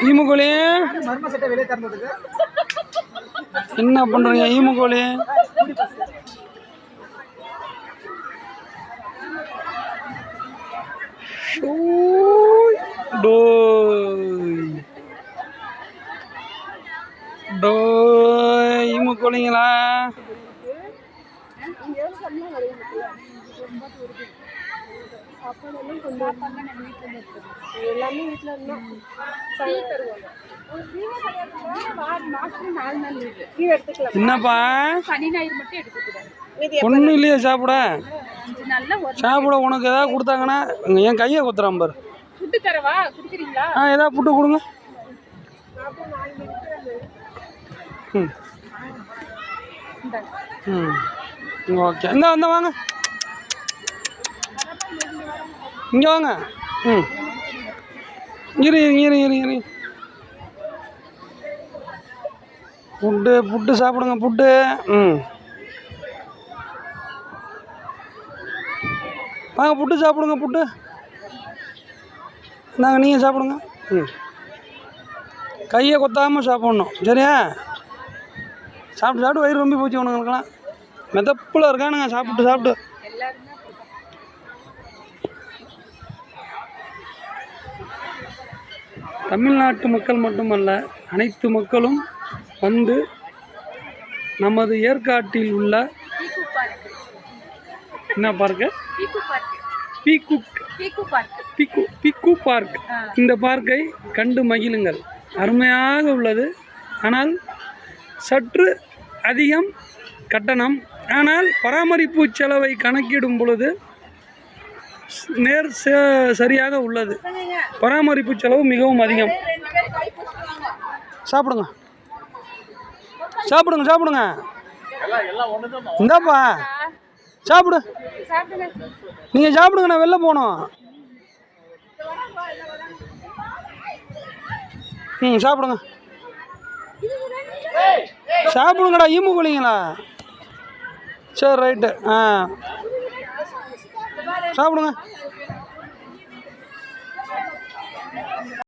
ஈமுகோலி என்ன பண்றீங்க ஈமுகோலி ஈமுகோலிங்களா பண்ணுறீங்க ஈமுகோழி ஷூய். டோய் டோய் ஈமுகோழிங்களா எல்லாமே வீட்டில் இருந்தோம் தருவாங்க என்னப்பா? ஒன்றும் இல்லையே சாப்பிட? சாப்பிட உனக்கு ஏதாவது கொடுத்தாங்கன்னா என் கையை குத்துறான் பாரு. ஃபுட்டு தரவா? குடிக்கிறீங்களா? ஆ ஏதாவது புட்டு கொடுங்க. ம். ம். ஓகே. இந்த வந்த வாங்க. இங்கே வாங்க. ம். இரு இரு இரு இரு ஃபுட்டு புட்டு புட்டு சாப்பிடுங்க புட்டு ம். வாங்க புட்டு சாப்பிடுங்க புட்டு நாங்கள் நீங்கள் சாப்பிடுங்க. ம். கையை கொத்தாமல் சாப்பிட்ணும். சரியா? சாப்பிட்டு சாப்பிட்டு வயிறு ரொம்ப போச்சு உனங்களுக்கெல்லாம் மெதப்பில் இருக்கானுங்க சாப்பிட்டு சாப்பிட்டு. தமிழ்நாட்டு மக்கள் மட்டுமல்ல அனைத்து மக்களும் வந்து நமது ஏற்காட்டில் உள்ள என்ன park peak park peak park peak park இந்த பார்க்கை கண்டு மகிழுங்கள். அருமையாக உள்ளது. ஆனால் சற்று அதிகம் கட்டணம். ஆனால் பராமரிப்பு செலவை கணக்கிடும் பொழுது நேர் ச- சரியாக உள்ளது. பராமரிப்பு செலவு மிகவும் அதிகம். சாப்பிடுங்க. சாப்பிடுங்க சாப்பிடுங்க. இந்தாப்பா. சாப்பிடு. நீங்கள் சாப்பிடுங்க நான் வெளில போகணும். ம் சாப்பிடுங்க. சாப்பிடுங்கடா ஈமு கோழிங்களா? சரி ரைட்டு. ஆ. சாப்பிடுங்க.